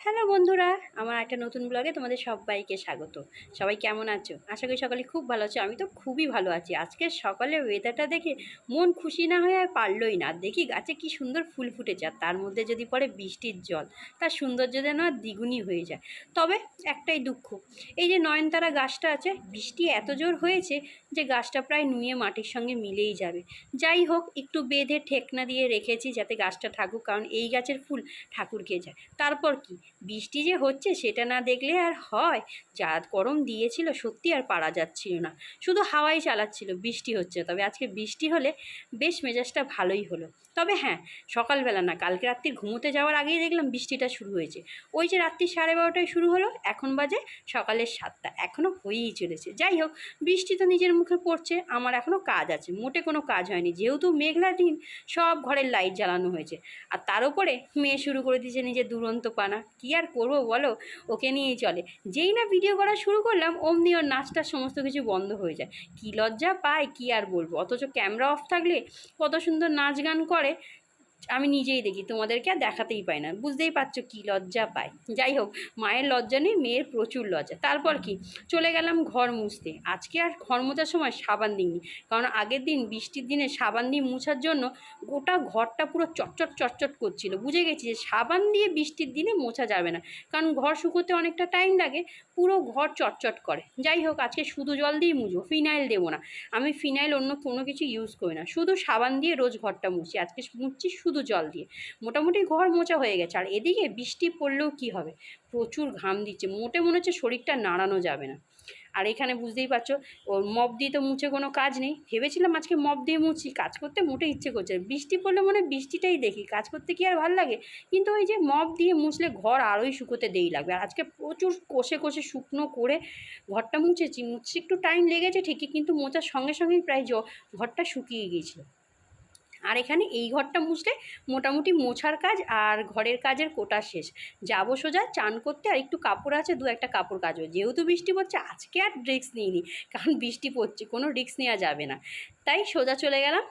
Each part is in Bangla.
হ্যালো বন্ধুরা, আমার একটা নতুন ব্লগে তোমাদের সবাইকে স্বাগত। সবাই কেমন আছো? আশা করি সকালে খুব ভালো আছো, আমি তো খুবই ভালো আছি। আজকে সকালে ওয়েদারটা দেখে মন খুশি না হয়ে আর পারলই না। দেখি গাছে কি সুন্দর ফুল ফুটেছে, আর তার মধ্যে যদি পড়ে বৃষ্টির জল, তার সৌন্দর্য যেন দ্বিগুণই হয়ে যায়। তবে একটাই দুঃখ, এই যে নয়নতারা গাছটা আছে, বৃষ্টি এত জোর হয়েছে যে গাছটা প্রায় নুয়ে মাটির সঙ্গে মিলেই যাবে। যাই হোক, একটু বেঁধে ঠেকনা দিয়ে রেখেছি যাতে গাছটা থাকুক, কারণ এই গাছের ফুল ঠাকুরকে যায়। তারপর কি? বৃষ্টি যে হচ্ছে সেটা না দেখলে আর হয়। যা গরম দিয়েছিল সত্যি আর পারা যাচ্ছিল না। শুধু হাওয়াই চালাচ্ছিল, বৃষ্টি হচ্ছে। তবে আজকে বৃষ্টি হলে বেশ মেজাজটা ভালোই হলো। তবে হ্যাঁ সকালবেলা না, কালকে রাত্রি ঘুমোতে যাওয়ার আগেই দেখলাম বৃষ্টিটা শুরু হয়েছে। ওই যে রাত্রি সাড়ে বারোটায় শুরু হলো, এখন বাজে সকালের সাতটা। এখনও হয়েই চলেছে। যাই হোক, বৃষ্টি তো নিজের মুখে পড়ছে, আমার এখনও কাজ আছে। মোটে কোনো কাজ হয়নি। যেহেতু মেঘলা দিন, সব ঘরের লাইট জ্বালানো হয়েছে। আর তার উপরে মেয়ে শুরু করে দিয়েছে নিজের দুরন্ত পানা। কী আর করব বলো? ওকে নিয়েই চলে। যেই না ভিডিও করা শুরু করলাম, অমনি ওর নাচটার সমস্ত কিছু বন্ধ হয়ে যায়। কী লজ্জা পায়, কী আর বলব? অথচ ক্যামেরা অফ থাকলে কত সুন্দর নাচ গান করে। আমি নিজেই দেখি, তোমাদেরকে আর দেখাতেই পাই না। বুঝতেই পারছ কী লজ্জা পায় যাই হোক, মায়ের লজ্জা নেই, মেয়ের প্রচুর লজ্জা। তারপর কি? চলে গেলাম ঘর মুছতে। আজকে আর ঘর মোছার সময় সাবান দিইনি। কারণ আগের দিন বৃষ্টির দিনে সাবান দিয়ে মুছার জন্য গোটা ঘরটা পুরো চটচট চটচট করছিল। বুঝে গেছি যে সাবান দিয়ে বৃষ্টির দিনে মোছা যাবে না। কারণ ঘর শুকোতে অনেকটা টাইম লাগে, পুরো ঘর চটচট করে। যাই হোক, আজকে শুধু জল দিয়েই মুছবো, ফিনাইল দেবো না। আমি ফিনাইল অন্য কোনো কিছু ইউজ করি না। শুধু সাবান দিয়ে রোজ ঘরটা মুছি। আজকে মুছছি শুধু জল দিয়ে। মোটামুটি ঘর মোছা হয়ে গেছে। আর এদিকে বৃষ্টি পড়লেও কি হবে? প্রচুর ঘাম দিচ্ছে। মোটে মনে হচ্ছে শরীরটা নাড়ানো যাবে না। আর এখানে বুঝতেই পারছ ওর মপ দিয়ে তো মুছে কোনো কাজ নেই। ভেবেছিলাম আজকে মপ দিয়ে মুছি, কাজ করতে মোটে ইচ্ছে করছে বৃষ্টি পড়লে মনে বৃষ্টিটাই দেখি, কাজ করতে কি আর ভালো লাগে? কিন্তু ওই যে মপ দিয়ে মুছলে ঘর আরোই শুকোতে দেরি লাগবে। আর আজকে প্রচুর কষে কষে শুকনো করে ঘরটা মুছেছি। মুছতে একটু টাইম লেগেছে ঠিকই, কিন্তু মোচার সঙ্গে সঙ্গেই প্রায় ঘরটা শুকিয়ে গিয়েছিল। আর এখানে এই ঘরটা মুছলে মোটামুটি মোছার কাজ আর ঘরের কাজের কোটা শেষ। যাব সোজা, চান করতে আর একটু কাপড় আছে, দু একটা কাপড় কাচবো যেহেতু বৃষ্টি পড়ছে, আজকে আর রিক্স নিইনি, কারণ বৃষ্টি পড়ছে, কোনো রিক্স নেওয়া যাবে না। তাই সোজা চলে গেলাম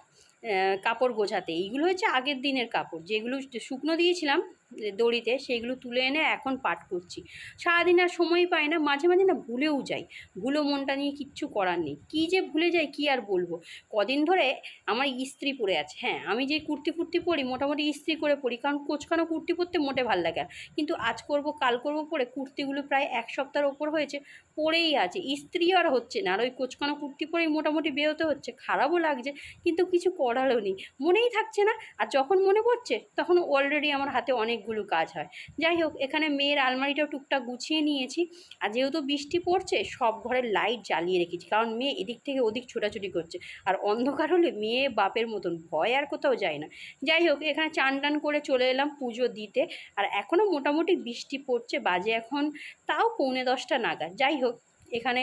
কাপড় গোছাতে। এইগুলো হচ্ছে আগের দিনের কাপড়, যেগুলো শুকনো দিয়েছিলাম দড়িতে সেইগুলো তুলে এনে এখন পাঠ করছি। সারাদিন আর সময় পাই না, মাঝে মাঝে না ভুলেও যাই। ভুলো মনটা নিয়ে কিচ্ছু করার নেই। কী যে ভুলে যাই কী আর বলব? কদিন ধরে আমার ইস্ত্রি পরে আছে। হ্যাঁ আমি যে কুর্তি ফুর্তি পরি, মোটামুটি ইস্ত্রি করে পরি, কারণ কোচকানো কুর্তি পরতে মোটে ভালো লাগে কিন্তু আজ করব, কাল করব পরে কুর্তিগুলো প্রায় এক সপ্তাহের ওপর হয়েছে, পরেই আছে। ইস্ত্রি আর হচ্ছে না, আর ওই কোচকানো কুর্তি পরেই মোটামুটি বেরোতে হচ্ছে। খারাপও লাগছে, কিন্তু কিছু করারও নেই। মনেই থাকছে না, আর যখন মনে পড়ছে, তখন অলরেডি আমার হাতে অনেকগুলো কাজ হয়। যাই হোক, এখানে মেয়ের আলমারিটাও টুকটাক গুছিয়ে নিয়েছি। আর যেহেতু বৃষ্টি পড়ছে, সব ঘরের লাইট জ্বালিয়ে রেখেছি। কারণ মেয়ে এদিক থেকে ওদিক ছোটাছুটি করছে। আর অন্ধকার হলে মেয়ে বাপের মতন ভয় আর কোথাও যায় না। যাই হোক, এখানে চান টান করে চলে এলাম পুজো দিতে। আর এখনও মোটামুটি বৃষ্টি পড়ছে, বাজে এখন তাও পৌনে দশটা নাগাদ। যাই হোক এখানে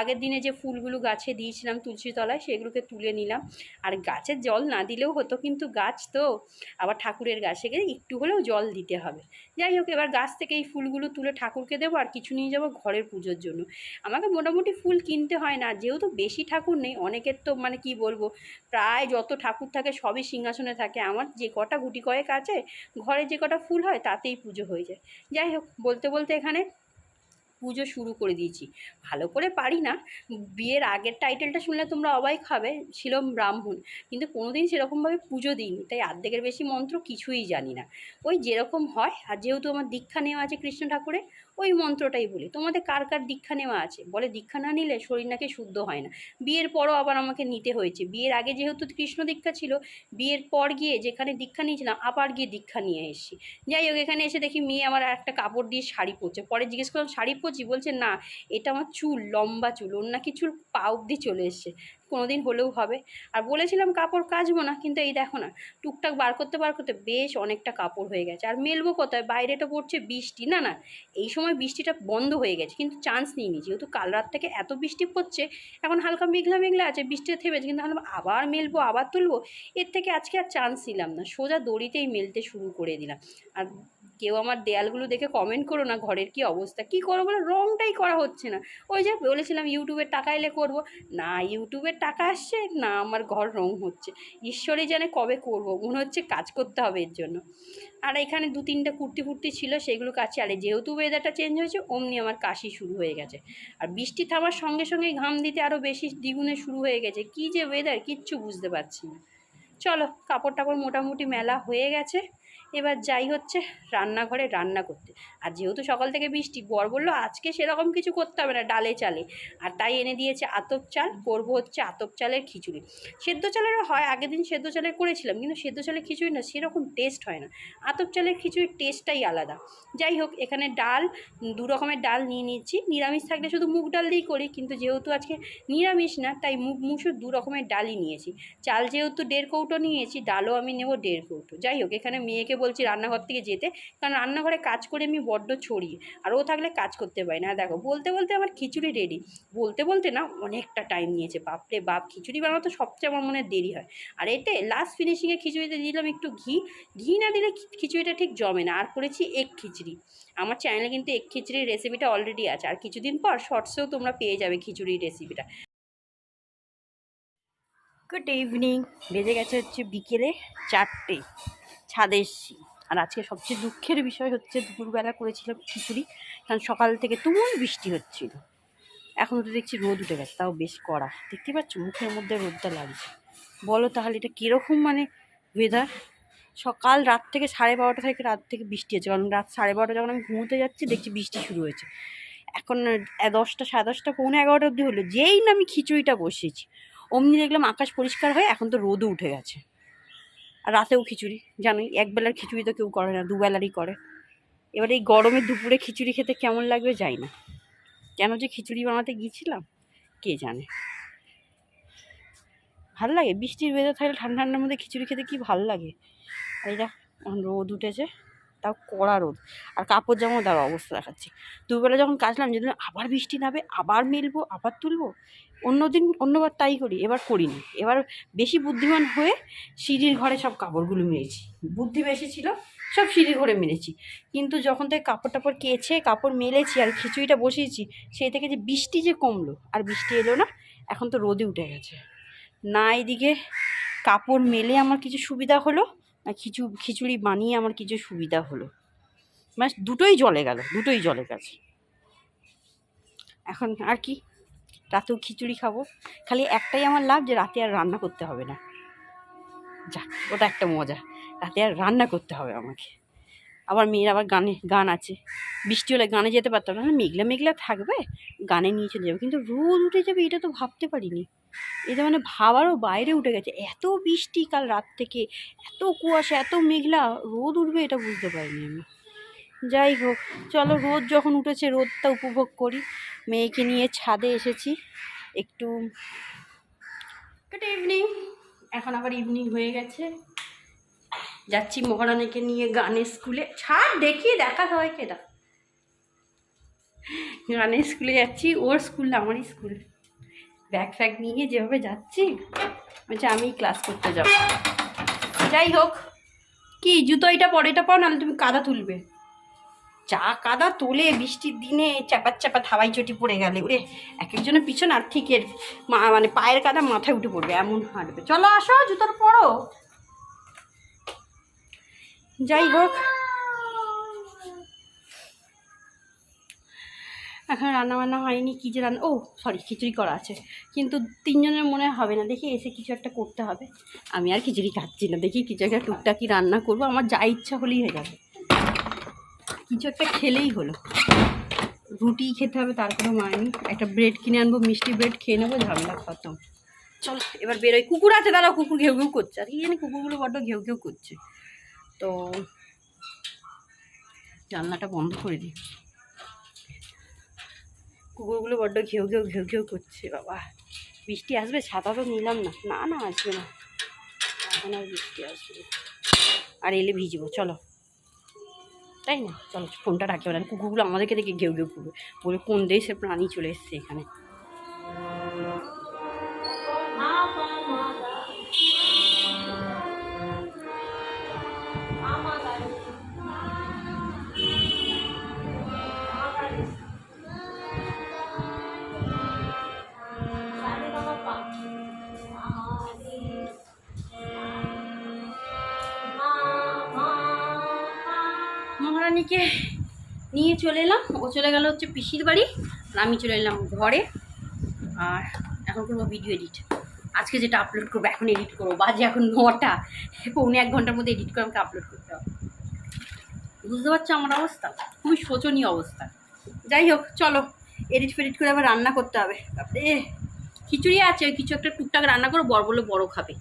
আগের দিনে যে ফুলগুলো গাছে দিয়েছিলাম তুলসী তলায় সেগুলোকে তুলে নিলাম। আর গাছের জল না দিলেও হতো কিন্তু গাছ তো, আবার ঠাকুরের গাছে গেলে একটু হলেও জল দিতে হবে। যাই হোক, এবার গাছ থেকে এই ফুলগুলো তুলে ঠাকুরকে দেবো আর কিছু নিয়ে যাব ঘরের পুজোর জন্য। আমাকে মোটামুটি ফুল কিনতে হয় না, যেহেতু বেশি ঠাকুর নেই, অনেকের তো মানে কি বলব, প্রায় যত ঠাকুর থাকে সবই সিংহাসনে থাকে। আমার যে কটা গুটি কয়েক আছে, ঘরে যে কটা ফুল হয়, তাতেই পুজো হয়ে যায়। যাই হোক, বলতে বলতে এখানে পুজো শুরু করে দিয়েছি। ভালো করে পারি না। বিয়ের আগের টাইটেলটা শুনলে তোমরা অবাক খাবে ছিল ব্রাহ্মণ। কিন্তু কোনোদিন সেরকমভাবে পুজো দিইনি। তাই অর্ধেকের বেশি মন্ত্র কিছুই জানি না। ওই যেরকম হয়, আর যেহেতু আমার দীক্ষা নেওয়া আছে কৃষ্ণ ঠাকুরের, ওই মন্ত্রটাই বলি। তোমাদের কার কার দীক্ষা নেওয়া আছে? বলে দীক্ষা না নিলে শরীর নাকি শুদ্ধ হয় না। বিয়ের পরও আবার আমাকে নিতে হয়েছে। বিয়ের আগে যেহেতু কৃষ্ণ দীক্ষা ছিল, বিয়ের পর গিয়ে যেখানে দীক্ষা নিয়েছিলাম, আবার গিয়ে দীক্ষা নিয়ে এসেছি। যাই হোক, এখানে এসে দেখি মেয়ে আমার একটা কাপড় দিয়ে শাড়ি পরছে। পরে জিজ্ঞেস করলাম, শাড়ি বলছে, না, এটা আমার চুল, লম্বা চুল, ওর নাকি চুল পা অব্দি চলে এসছে কোনো দিন হলেও হবে। আর বলেছিলাম, কাপড় কাচবো না, কিন্তু এই দেখো না, টুকটাক বার করতে বার করতে বেশ অনেকটা কাপড় হয়ে গেছে। আর মেলবো কোথায়? বাইরে তো পড়ছে বৃষ্টি, না না, এই সময় বৃষ্টিটা বন্ধ হয়ে গেছে, কিন্তু চান্স নিইনি যেহেতু কাল রাত থেকে এত বৃষ্টি পড়ছে, এখন হালকা মেঘলা মেঘলা আছে, বৃষ্টিতে থেমেছে, কিন্তু ভাবলাম, আবার মেলবো, আবার তুলবো? এর থেকে আজকে আর চান্স নিলাম না, সোজা দড়িতেই মেলতে শুরু করে দিলাম। আর কেউ আমার দেয়ালগুলো দেখে কমেন্ট করো না, ঘরের কি অবস্থা? কি করব বলে রঙটাই করা হচ্ছে না। ওই যে বলেছিলাম ইউটিউবের টাকা এলে করব। না ইউটিউবের টাকা আসছে, না, আমার ঘর রং হচ্ছে। ঈশ্বরই জানে কবে করব, মনে হচ্ছে কাজ করতে হবে এর জন্য। আর এখানে দু তিনটে কুর্তি ফুর্তি ছিল, সেগুলো কাছে। আরে যেহেতু ওয়েদারটা চেঞ্জ হয়েছে, অমনি আমার কাশি শুরু হয়ে গেছে। আর বৃষ্টি থামার সঙ্গে সঙ্গে ঘাম দিতে আরও বেশি দ্বিগুণে শুরু হয়ে গেছে। কী যে ওয়েদার কিচ্ছু বুঝতে পারছি না। চলো, কাপড় টাপড় মোটামুটি মেলা হয়ে গেছে। এবার যাই হচ্ছে রান্নাঘরে রান্না করতে। আর যেহেতু সকাল থেকে বৃষ্টি, বর বলল, আজকে সেরকম কিছু করতে হবে না, ডালে চালে। আর তাই এনে দিয়েছে আতপ চাল, করব হচ্ছে আতপ চালের খিচুড়ি। সেদ্ধ চালেরও হয়, আগের দিন সেদ্ধ চালের করেছিলাম, কিন্তু সেদ্ধ চালের খিচুড়ি না, সেরকম টেস্ট হয় না। আতপ চালের খিচুড়ির টেস্টটাই আলাদা। যাই হোক, এখানে ডাল, দু রকমের ডাল নিয়ে নিচ্ছি। নিরামিষ থাকলে শুধু মুগ ডাল দিয়েই করি, কিন্তু যেহেতু আজকে নিরামিষ না, তাই মুগ, মুসুর দু রকমের ডালই নিয়েছি। চাল যেহেতু দেড় কৌটো নিয়েছি, ডালও আমি নেব দেড় কৌটো। যাই হোক, এখানে মেয়েকে বলছি রান্নাঘর থেকে যেতে। কারণ রান্নাঘরে কাজ করে আমি বড্ড ছড়ি, আর ও থাকলে কাজ করতে পারি না। দেখো, বলতে বলতে আমার খিচুড়ি রেডি বলতে বলতে না অনেকটা টাইম নিয়েছে, বাপরে বাপ! খিচুড়ি বানাতে সবচেয়ে আমার মনে দেরি হয়। আর এতে লাস্ট ফিনিশিংয়ে খিচুড়িতে দিলাম একটু ঘি। ঘি না দিলে খিচুড়িটা ঠিক জমে না। আর করেছি এক খিচড়ি। আমার চ্যানেলে কিন্তু এক খিচড়ির রেসিপিটা অলরেডি আছে। আর কিছুদিন পর শর্টসেও তোমরা পেয়ে যাবে খিচুড়ির রেসিপিটা গুড ইভিনিং বেজে গেছে হচ্ছে বিকেলে চারটে। ছাদে এসছি আর আজকে সবচেয়ে দুঃখের বিষয় হচ্ছে দুপুরবেলা করেছিলাম খিচুড়ি, কারণ সকাল থেকে তুমুল বৃষ্টি হচ্ছিল। এখন তো দেখছি রোদ উঠে গেছে, তাও বেশ কড়া। দেখতে পাচ্ছ, মুখের মধ্যে রোদটা লাগছে। বলো তাহলে এটা কীরকম মানে ওয়েদার সকাল রাত থেকে সাড়ে বারোটা থেকে রাত থেকে বৃষ্টি হচ্ছে, কারণ রাত সাড়ে বারোটা যখন আমি ঘুমোতে যাচ্ছি, দেখছি বৃষ্টি শুরু হয়েছে। এখন দশটা, সাড়ে দশটা, পৌনে এগারোটা অবধি হলো, যেই না আমি খিচুড়িটা বসিয়েছি অমনি দেখলাম আকাশ পরিষ্কার হয়ে এখন তো রোদও উঠে গেছে। আর রাতেও খিচুড়ি, জানোই একবেলার খিচুড়ি তো কেউ করে না, দুবেলারই করে। এবার এই গরমে দুপুরে খিচুড়ি খেতে কেমন লাগবে যাই না। কেন যে খিচুড়ি বানাতে গিয়েছিলাম, কে জানে। ভালো লাগে? বৃষ্টির ওয়েদার থাকলে ঠান্ডা ঠান্ডার মধ্যে খিচুড়ি খেতে কি ভালো লাগে? আর এটা রোদ উঠেছে, তাও কড়া রোদ। আর কাপড় জামা তার অবস্থা দেখাচ্ছি। দুবেলা যখন কাচলাম, যেদিন আবার বৃষ্টি নামে, আবার মেলবো, আবার তুলবো অন্যদিন, অন্যবার তাই করি, এবার করিনি। এবার বেশি বুদ্ধিমান হয়ে সিঁড়ির ঘরে সব কাপড়গুলো মেরেছি। বুদ্ধি বেশি ছিল, সব সিঁড়ির ঘরে মেরেছি। কিন্তু যখন থেকে কাপড় টাপড় কেছে কাপড় মেলেছি আর খিচুড়িটা বসিয়েছি, সেই থেকে যে বৃষ্টি যে কমলো, আর বৃষ্টি এলো না, এখন তো রোদে উঠে গেছে। না এদিকে কাপড় মেলে আমার কিছু সুবিধা হলো, না খিচু খিচুড়ি বানিয়ে আমার কিছু সুবিধা হলো। মানে দুটোই জলে গেল, দুটোই জলে গেছে। এখন আর কি রাতেও খিচুড়ি খাব। খালি একটাই আমার লাভ যে রাতে আর রান্না করতে হবে না। যাক, ওটা একটা মজা। রাতে আর রান্না করতে হবে আমাকে। আবার মেয়ের আবার গানে, গান আছে। বৃষ্টি হলে গানে যেতে পারতাম না। মেঘলা মেঘলা থাকবে, গানে নিয়ে চলে যাবে। কিন্তু রোদ উঠে যাবে, এটা তো ভাবতে পারিনি। এটা মানে ভাবারও বাইরে উঠে গেছে। এত বৃষ্টি কাল রাত থেকে, এত কুয়াশা, এত মেঘলা, রোদ উঠবে এটা বুঝতে পারিনি আমি। যাই হোক, চলো রোদ যখন উঠেছে, রোদটা উপভোগ করি। মেয়েকে নিয়ে ছাদে এসেছি। একটু গুড ইভিনিং এখন আবার ইভিনিং হয়ে গেছে। যাচ্ছি মহারানীকে নিয়ে গানের স্কুলে। ছাড়, দেখি, দেখা হয় এটা গানের স্কুলে যাচ্ছি, ওর স্কুল না, আমারই স্কুল। ব্যাগ ফ্যাগ নিয়ে যেভাবে যাচ্ছি, বলছে, আমি ক্লাস করতে যাব। যাই হোক, কি জুতো এটা পরে এটা পাও, নাহলে তুমি কাদা তুলবে। চা কাদা তোলে বৃষ্টির দিনে চাপা চাপা থাবাই চটি পড়ে গেলে। ওরে এক একজনের পিছন আর ঠিকের মা মানে পায়ের কাদা মাথায় উঠে পড়বে, এমন হাঁটবে। চলো আসো, জুতোর পরো। যাই হোক। এখন রান্না বান্না হয়নি, কী যে রান্না, ও সরি খিচুড়ি করা আছে। কিন্তু তিনজনের মনে হবে না, দেখি এসে কিছু একটা করতে হবে। আমি আর খিচুড়ি খাচ্ছি না, দেখি কিছু একটা টুকটাকি রান্না করব, আমার যা ইচ্ছা হলেই হয়ে যাবে। কিছু একটা খেলেই হলো। রুটি খেতে হবে, তার কোনো মানে নেই। একটা ব্রেড কিনে আনব, মিষ্টি ব্রেড খেয়ে নেব, ঝামেলা খতম। চলো, এবার বেরোই। কুকুর আছে, দাঁড়াও, কুকুর ঘেউ ঘেউ করছে। আর কি জানি কুকুরগুলো বড্ড ঘেউ ঘেউ করছে। তো জানলাটা বন্ধ করে দিই। কুকুরগুলো বড্ড ঘেউ ঘেউ ঘেউ ঘেউ করছে, বাবা। বৃষ্টি আসবে ছাতা তো নিলাম না। না না, আসবে না। এখন আর বৃষ্টি আসবে আর এলে ভিজবো, চলো। তাই না? চলো, ফোনটা রাখতে পারেন কুকুরগুলো আমাদেরকে দেখে ঘেউ ঘেউ করবে। বলে, কোন দেশের প্রাণী চলে এসছে এখানে? সবাইকে নিয়ে চলে এলাম। ও চলে গেল হচ্ছে পিসির বাড়ি আর আমি চলে এলাম ঘরে। আর এখন করব ভিডিও এডিট আজকে যেটা আপলোড করব, এখন এডিট করব। বাজে এখন নটা। পৌনে এক ঘণ্টার মধ্যে এডিট করে আমাকে আপলোড করতে হবে। বুঝতে পারছ আমার অবস্থা? খুবই শোচনীয় অবস্থা। যাই হোক, চলো। এডিট ফেডিট করে আবার রান্না করতে হবে। তারপরে খিচুড়ি আছে, কিছু একটা টুকটাক রান্না করো বড় বলে বড় খাবে।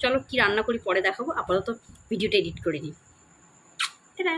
চলো কি রান্না করি পরে দেখাবো। আপাতত ভিডিওটা এডিট করে নিই এটা